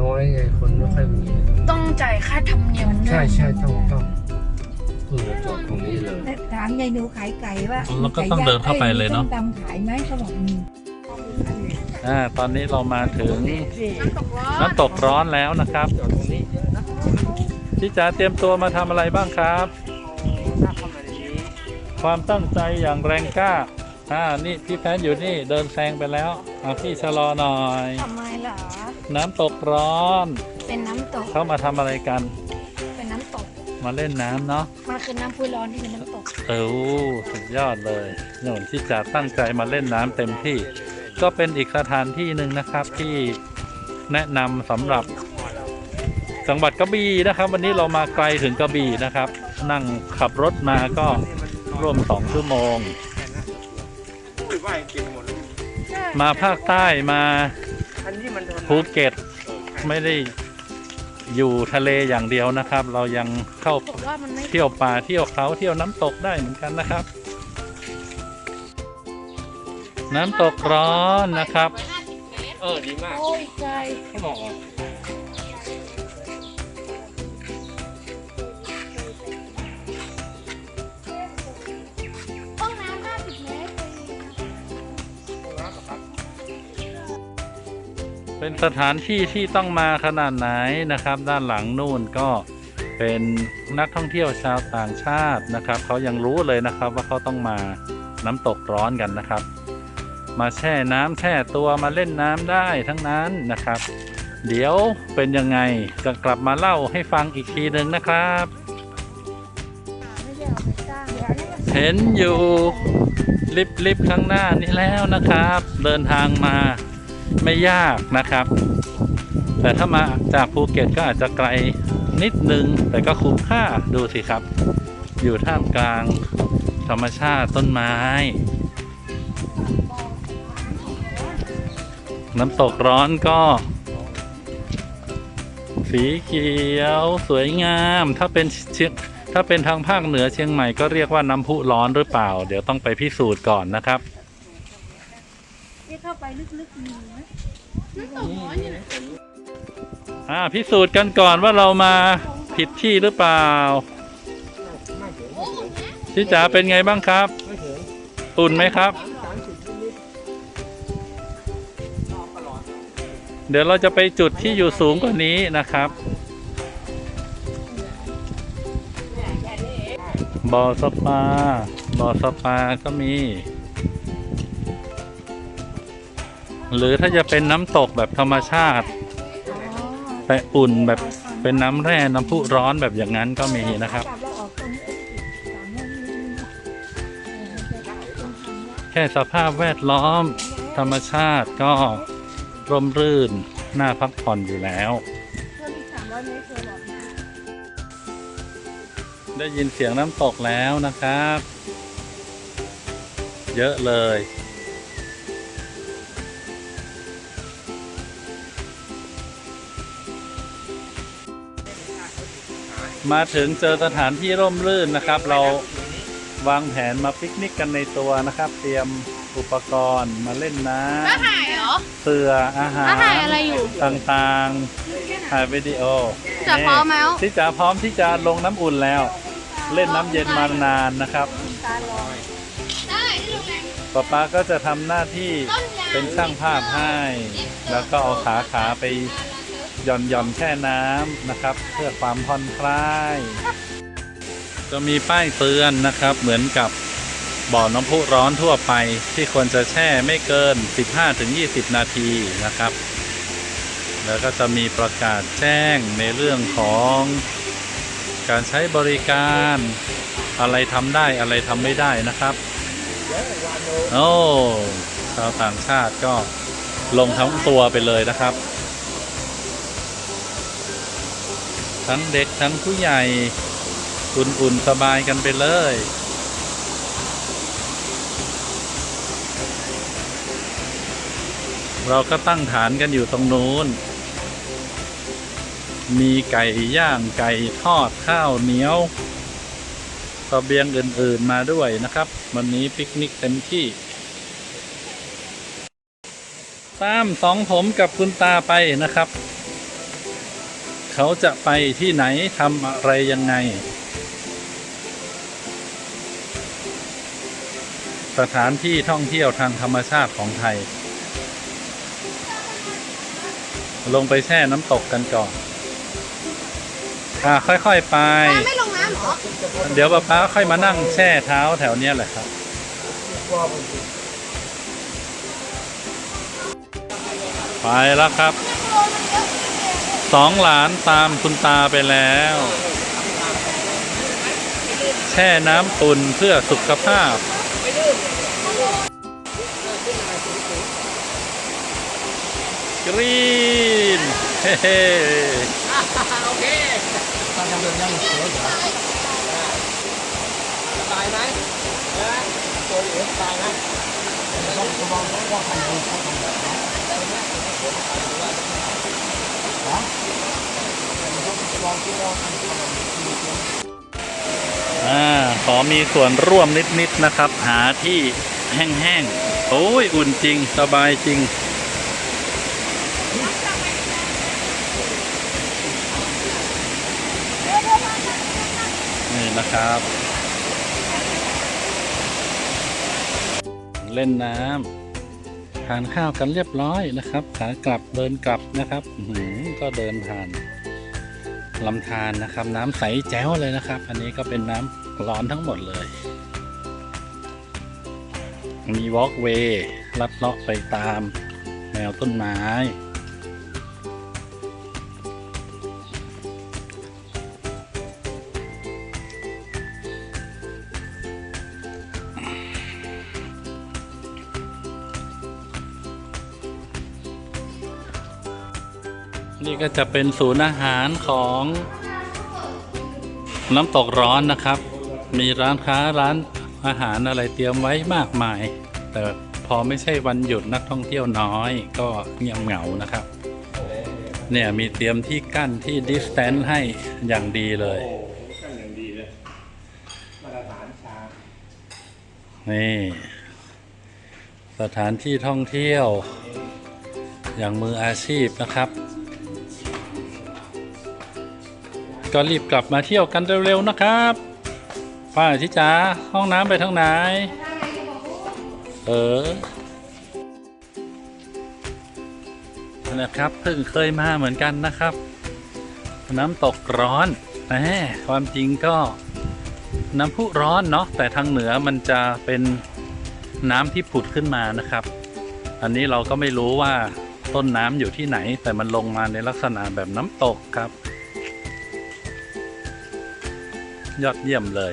น้อยไงคนไม่ค่อยมีต้องจ่ายค่าธรรมเนียมด้วยใช่ใช่ต้องต้องเออจอดตรงนี้เลย ถามยายหนูขายไก่ว่าแล้วก็ต้องเดินเข้าไปเลยเนอะส้มตำขายไหมเขาบอกมีอ่าตอนนี้เรามาถึงน้ำตกร้อนน้ำตกร้อนแล้วนะครับ จอดตรงนี้เยอะนะพี่จ๋าเตรียมตัวมาทำอะไรบ้างครับ ถ้าเข้ามาในนี้ความตั้งใจอย่างแรงกล้า อ่านี่พี่แพนอยู่นี่เดินแซงไปแล้วเอาพี่ชะลอหน่อย ทำไมเหรอ น้ำตกร้อน เป็นน้ำตก เขามาทำอะไรกัน เป็นน้ำตก มาเล่นน้ำเนาะมันคือน้ำพุร้อนที่เป็นน้ำตก เออสุดยอดเลยโน่นที่จะตั้งใจมาเล่นน้ำเต็มที่ ก็เป็นอีกสถานที่หนึ่งนะครับที่แนะนำสำหรับจังหวัดกระบี่นะครับ วันนี้เรามาไกลถึงกระบี่นะครับ นั่งขับรถมาก็ร่วมสองชั่วโมงอุ้ยว่าย เก่งหมดเลยมาภาคใต้มาอันนี้มันโดนภูเก็ตไม่ได้อยู่ทะเลอย่างเดียวนะครับ เรายังเข้าบอกว่ามันไม่เที่ยวป่าเที่ยวเขาเที่ยวน้ำตกได้เหมือนกันนะครับ น้ำตกร้อนนะครับ เออดีมากโอ้ยไกลเขาบอก เป็นสถานที่ที่ต้องมาขนาดไหนนะครับ ด้านหลังนู่นก็เป็นนักท่องเที่ยวชาวต่างชาตินะครับเขายังรู้เลยนะครับว่าเขาต้องมาน้ำตกร้อนกันนะครับ มาแช่น้ำแช่ตัวมาเล่นน้ำได้ทั้งนั้นนะครับ เดี๋ยวเป็นยังไงจะกลับมาเล่าให้ฟังอีกทีหนึ่งนะครับ เห็นอยู่ลิฟต์ลิฟต์ข้างหน้านี้แล้วนะครับ เดินทางมา ไม่ยากนะครับ แต่ถ้ามาจากภูเก็ตก็อาจจะไกลนิดนึง แต่ก็คุ้มค่าดูสิครับ อยู่ท่ามกลางธรรมชาติต้นไม้ น้ำตกร้อนก็ สีเขียวสวยงาม ถ้าเป็นเชียงถ้าเป็นทางภาคเหนือเชียงใหม่ก็เรียกว่าน้ำพุร้อนหรือเปล่า เดี๋ยวต้องไปพิสูจน์ก่อนนะครับ ไปลึกๆมีไหมน้ำตกร้อนอยู่ไหนอ่าพิสูจน์กันก่อนว่าเรามาผิดที่หรือเปล่าไม่ถึงชิจ๋าเป็นไงบ้างครับอุ่นไหมครับ เดี๋ยวเราจะไปจุดที่อยู่สูงกว่านี้นะครับบ่อสปาบ่อสปาก็มี หรือถ้าจะเป็นน้ำตกแบบธรรมชาติ แต่อุ่นแบบเป็นน้ำแร่น้ำพุร้อนแบบอย่างนั้นก็มีนะครับ แค่สภาพแวดล้อม ธรรมชาติก็ร่มรื่นน่าพักผ่อนอยู่แล้ว ได้ยินเสียงน้ำตกแล้วนะครับ เยอะเลย มาถึงเจอสถานที่ร่มรื่นนะครับ เราวางแผนมาปิกนิกกันในตัวนะครับ เตรียมอุปกรณ์มาเล่นน้ถ้าถ่ายเหรอำเสืออาหารถ้าถ่ายอะไรอยู่ ต่างๆ ถ่ายวิดีโอจะพร้อมแล้ว ที่จะพร้อมที่จะลงน้ำอุ่นแล้ว เล่นน้ำเย็นมานานนะครับตาลอยได้ที่โรงแรมป๊าป๊าก็จะทำหน้าที่เป็นช่างภาพให้ แล้วก็เอาขาขาไป หย่อนหย่อนแช่น้ำนะครับ เพื่อความผ่อนคลาย จะมีป้ายเตือนนะครับ เหมือนกับบ่อน้ำพุร้อนทั่วไปที่ควรจะแช่ไม่เกิน 15-20 นาทีนะครับ แล้วก็จะมีประกาศแจ้งในเรื่องของการใช้บริการอะไรทำได้อะไรทำไม่ได้นะครับ โอ้ชาวต่างชาติก็ลงทั้งตัวไปเลยนะครับ ทั้งเด็กทั้งผู้ใหญ่ อุ่นๆสบายกันไปเลย เราก็ตั้งฐานกันอยู่ตรงนู้น มีไก่ย่างไก่ทอดข้าวเหนียวเสเบียงอื่นๆมาด้วยนะครับ วันนี้ปิกนิกเต็มที่ ตามสองผมกับคุณตาไปนะครับ เขาจะไปที่ไหนทำอะไรยังไง สถานที่ท่องเที่ยวทางธรรมชาติของไทย ลงไปแช่น้ำตกกันก่อนอ่าค่อยๆไป ไม่ลงน้ำเหรอ เดี๋ยวป้าป้าค่อยมานั่งแช่เท้าแถวเนี้ยแหละครับ ไปแล้วครับ สองหลานตามคุณตาไปแล้ว แช่น้ำอุ่นเพื่อสุขภาพ กรีนเฮ้ตายไหมเออตัวเหลือตายไหมต้องระวังต้องว่าใครดูเขาทำแบบนั้ องที่ลองทำทำอ่าขอมีส่วนร่วมนิดๆนะครับ หาที่แห้งๆ โอ้ย อุ่นจริง สบายจริง นี่นะครับ เล่นน้ำ ทานข้าวกันเรียบร้อยนะครับ ขากลับเดินกลับนะครับหืก็เดินผ่านลำธารนะครับ น้ำใสแจ๋วเลยนะครับ อันนี้ก็เป็นน้ำร้อนทั้งหมดเลย มีวอล์กเวย์ลัดเลาะไปตามแนวต้นไม้ นี่ก็จะเป็นศูนย์อาหารของน้ำตกร้อนนะครับ มีร้านค้าร้านอาหารอะไรเตรียมไว้มากมาย แต่พอไม่ใช่วันหยุดนักท่องเที่ยวน้อย ก็เงียบเหงานะครับ เนี่ยมีเตรียมที่กั้นที่ดิสแตนให้อย่างดีเลยกันอย่างดีเลยมาตรฐานชานี่ สถานที่ท่องเที่ยวอย่างมืออาชีพนะครับ ก็รีบกลับมาเที่ยวกันเร็วๆนะครับป้าทิจ๋าห้องน้ำไปทางไหน เออนะครับเพิ่งเคยมาเหมือนกันนะครับ น้ำตกร้อนแหมความจริงก็น้ำพุร้อนเนาะแต่ทางเหนือมันจะเป็นน้ำที่ผุดขึ้นมานะครับ อันนี้เราก็ไม่รู้ว่าต้นน้ำอยู่ที่ไหน แต่มันลงมาในลักษณะแบบน้ำตกครับ ยอดเยี่ยมเลย